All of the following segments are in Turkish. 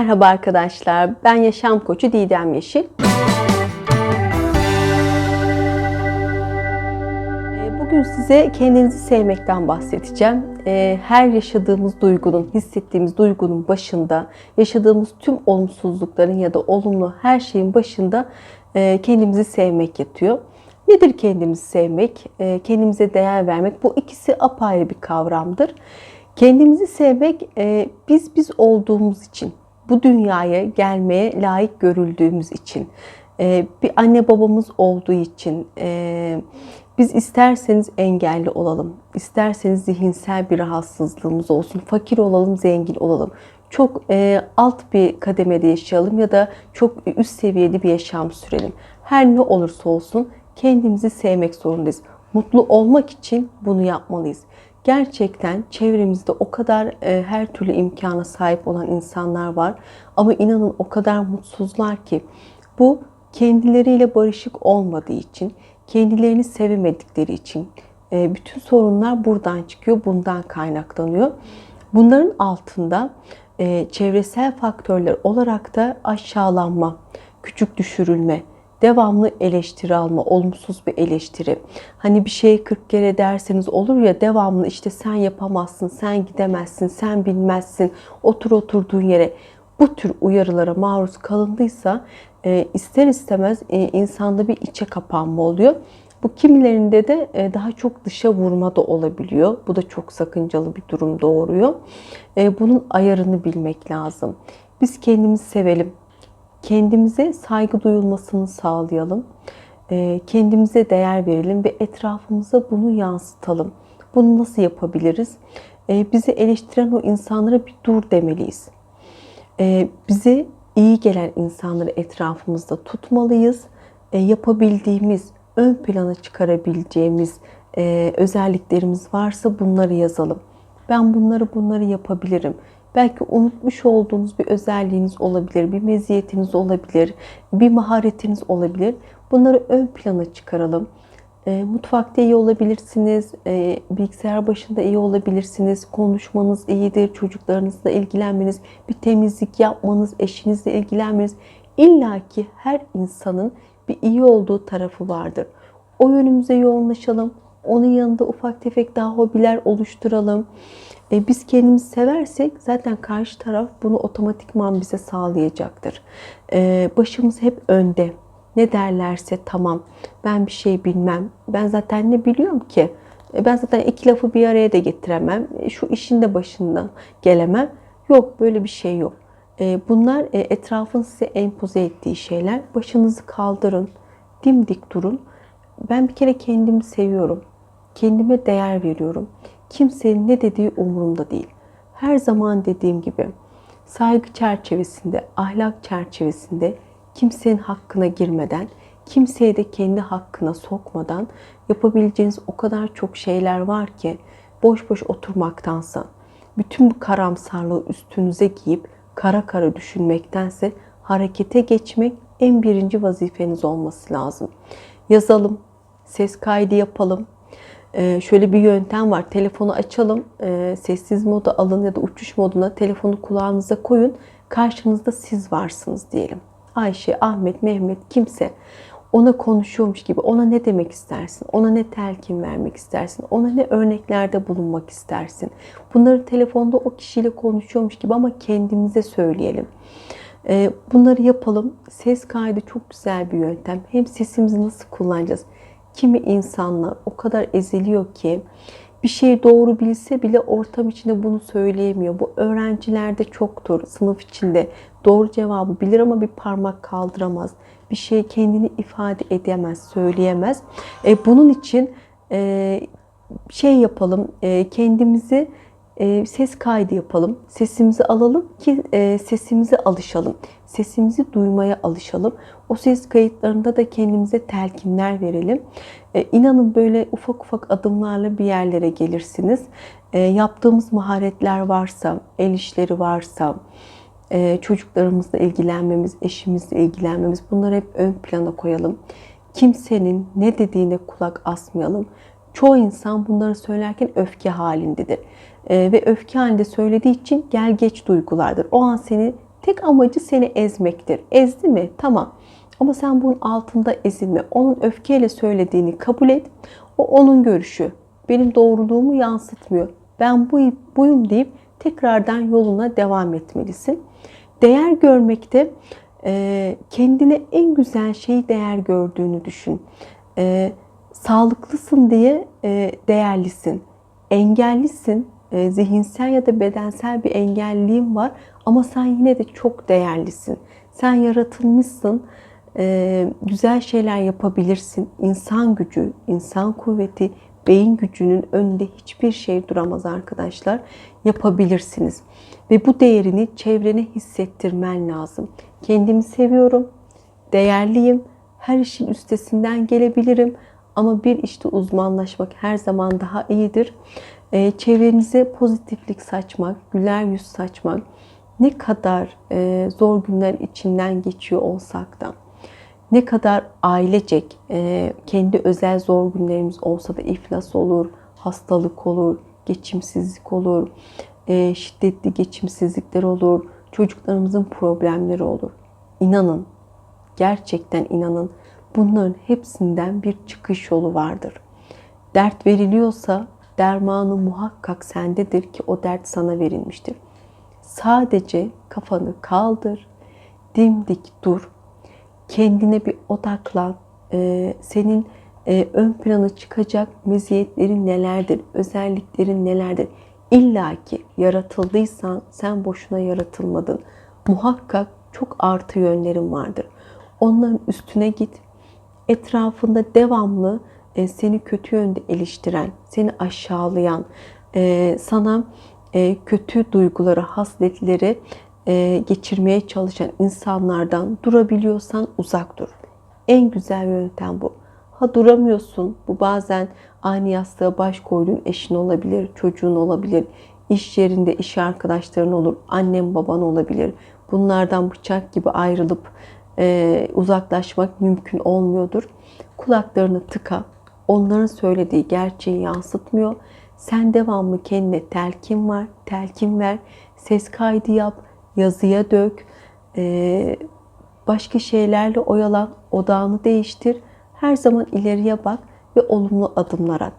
Merhaba arkadaşlar, ben yaşam koçu Didem Yeşil. Ee, Bugün size kendinizi sevmekten bahsedeceğim. Ee, Her yaşadığımız duygunun, hissettiğimiz duygunun başında, yaşadığımız tüm olumsuzlukların ya da olumlu her şeyin başında e, kendimizi sevmek yatıyor. Nedir kendimizi sevmek? E, Kendimize değer vermek. Bu ikisi apayrı bir kavramdır. Kendimizi sevmek e, biz biz olduğumuz için, bu dünyaya gelmeye layık görüldüğümüz için, e, bir anne babamız olduğu için, e, biz isterseniz engelli olalım, isterseniz zihinsel bir rahatsızlığımız olsun, fakir olalım, zengin olalım, çok e, alt bir kademede yaşayalım ya da çok üst seviyede bir yaşam sürelim. Her ne olursa olsun kendimizi sevmek zorundayız. Mutlu olmak için bunu yapmalıyız. Gerçekten çevremizde o kadar e, her türlü imkana sahip olan insanlar var ama inanın o kadar mutsuzlar ki bu kendileriyle barışık olmadığı için, kendilerini sevemedikleri için e, bütün sorunlar buradan çıkıyor, bundan kaynaklanıyor. Bunların altında e, çevresel faktörler olarak da aşağılanma, küçük düşürülme, devamlı eleştiri alma, olumsuz bir eleştiri. Hani bir şeyi 40 kere derseniz olur ya devamlı işte sen yapamazsın, sen gidemezsin, sen bilmezsin, otur oturduğun yere. Bu tür uyarılara maruz kalındıysa e, ister istemez e, insanda bir içe kapanma oluyor. Bu kimilerinde de e, daha çok dışa vurma da olabiliyor. Bu da çok sakıncalı bir durum doğuruyor. Bunun ayarını bilmek lazım. Biz kendimizi sevelim kendimize saygı duyulmasını sağlayalım. Ee, Kendimize değer verelim ve etrafımıza bunu yansıtalım. Bunu nasıl yapabiliriz? Ee, Bizi eleştiren o insanlara bir dur demeliyiz. Ee, Bize iyi gelen insanları etrafımızda tutmalıyız. Yapabildiğimiz, ön plana çıkarabileceğimiz e, özelliklerimiz varsa bunları yazalım. Ben bunları bunları yapabilirim. Belki unutmuş olduğunuz bir özelliğiniz olabilir, bir meziyetiniz olabilir, bir maharetiniz olabilir. Bunları ön plana çıkaralım. E, mutfakta iyi olabilirsiniz, e, bilgisayar başında iyi olabilirsiniz, konuşmanız iyidir, çocuklarınızla ilgilenmeniz, bir temizlik yapmanız, eşinizle ilgilenmeniz. İlla ki her insanın bir iyi olduğu tarafı vardır. O yönümüze yoğunlaşalım. Onun yanında ufak tefek daha hobiler oluşturalım. E, biz kendimizi seversek zaten karşı taraf bunu otomatikman bize sağlayacaktır. E, başımız hep önde. Ne derlerse tamam. Ben bir şey bilmem. Ben zaten ne biliyorum ki? E, ben zaten iki lafı bir araya da getiremem. E, şu işin de başından gelemem. Yok böyle bir şey yok. E, bunlar e, etrafın size empoze ettiği şeyler. Başınızı kaldırın. Dimdik durun. Ben bir kere kendimi seviyorum. Kendime değer veriyorum. Kimsenin ne dediği umurumda değil. Her zaman dediğim gibi saygı çerçevesinde, ahlak çerçevesinde kimsenin hakkına girmeden, kimseye de kendi hakkına sokmadan yapabileceğiniz o kadar çok şeyler var ki boş boş oturmaktansa, bütün bu karamsarlığı üstünüze giyip kara kara düşünmektense harekete geçmek en birinci vazifeniz olması lazım. Yazalım, ses kaydı yapalım, ee, şöyle bir yöntem var. Telefonu açalım, e, sessiz moda alın ya da uçuş moduna telefonu kulağınıza koyun. Karşınızda siz varsınız diyelim. Ayşe, Ahmet, Mehmet kimse ona konuşuyormuş gibi ona ne demek istersin? Ona ne telkin vermek istersin? Ona ne örneklerde bulunmak istersin? Bunları telefonda o kişiyle konuşuyormuş gibi ama kendimize söyleyelim. Ee, bunları yapalım. Ses kaydı çok güzel bir yöntem. Hem sesimizi nasıl kullanacağız? Kimi insanlar o kadar eziliyor ki bir şeyi doğru bilse bile ortam içinde bunu söyleyemiyor. Bu öğrencilerde çoktur. Sınıf içinde doğru cevabı bilir ama bir parmak kaldıramaz. Bir şey kendini ifade edemez, söyleyemez. E, bunun için e, şey yapalım, e, kendimizi e, ses kaydı yapalım. Sesimizi alalım ki e, sesimize alışalım. Sesimizi duymaya alışalım. O ses kayıtlarında da kendimize telkinler verelim. E, inanın böyle ufak ufak adımlarla bir yerlere gelirsiniz. Yaptığımız maharetler varsa, el işleri varsa, çocuklarımızla ilgilenmemiz, eşimizle ilgilenmemiz bunları hep ön plana koyalım. Kimsenin ne dediğine kulak asmayalım. Çoğu insan bunları söylerken öfke halindedir. Ee, ve öfke halinde söylediği için gel geç duygulardır. O an seni Tek amacı seni ezmektir. Ezdi mi? Tamam. Ama sen bunun altında ezilme. Onun öfkeyle söylediğini kabul et. O onun görüşü. Benim doğruluğumu yansıtmıyor. Ben bu buyum deyip tekrardan yoluna devam etmelisin. Değer görmekte e, kendine en güzel şeyi değer gördüğünü düşün. E, sağlıklısın diye e, değerlisin. Engellisin, e, zihinsel ya da bedensel bir engelliğin var ama sen yine de çok değerlisin. Sen yaratılmışsın, e, güzel şeyler yapabilirsin. İnsan gücü, insan kuvveti, beyin gücünün önünde hiçbir şey duramaz arkadaşlar. Yapabilirsiniz. Ve bu değerini çevrene hissettirmen lazım. Kendimi seviyorum, değerliyim, her işin üstesinden gelebilirim. Ama bir işte uzmanlaşmak her zaman daha iyidir. Ee, çevrenize pozitiflik saçmak, güler yüz saçmak, ne kadar e, zor günler içinden geçiyor olsak da, ne kadar ailecek e, kendi özel zor günlerimiz olsa da iflas olur, hastalık olur, geçimsizlik olur, e, şiddetli geçimsizlikler olur, çocuklarımızın problemleri olur. İnanın, gerçekten inanın bunların hepsinden bir çıkış yolu vardır. Dert veriliyorsa dermanı muhakkak sendedir ki o dert sana verilmiştir. Sadece kafanı kaldır, dimdik dur, kendine bir odaklan. Ee, senin e, ön plana çıkacak meziyetlerin nelerdir, özelliklerin nelerdir? İlla ki yaratıldıysan sen boşuna yaratılmadın. Muhakkak çok artı yönlerin vardır. Onların üstüne git. Etrafında devamlı e, seni kötü yönde eleştiren, seni aşağılayan, e, sana e, kötü duyguları, hasletleri geçirmeye çalışan insanlardan durabiliyorsan uzak dur. En güzel yöntem bu. Ha duramıyorsun. Bu bazen aynı yastığa baş koyduğun eşin olabilir, çocuğun olabilir, iş yerinde iş arkadaşların olur, annem baban olabilir. Bunlardan bıçak gibi ayrılıp e, uzaklaşmak mümkün olmuyordur. Kulaklarını tıka. Onların söylediği gerçeği yansıtmıyor. Sen devamlı kendine telkin var, telkin ver, ses kaydı yap, yazıya dök, e, başka şeylerle oyalan, odağını değiştir. Her zaman ileriye bak ve olumlu adımlar at.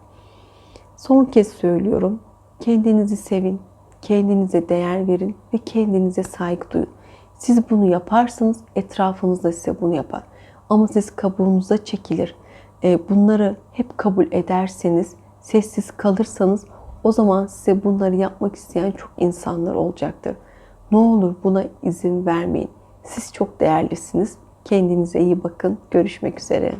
Son kez söylüyorum. Kendinizi sevin, kendinize değer verin ve kendinize saygı duyun. Siz bunu yaparsanız etrafınız da size bunu yapar. Ama siz kabuğunuza çekilir. E, bunları hep kabul ederseniz, sessiz kalırsanız o zaman size bunları yapmak isteyen çok insanlar olacaktır. Ne olur buna izin vermeyin. Siz çok değerlisiniz. Kendinize iyi bakın. Görüşmek üzere.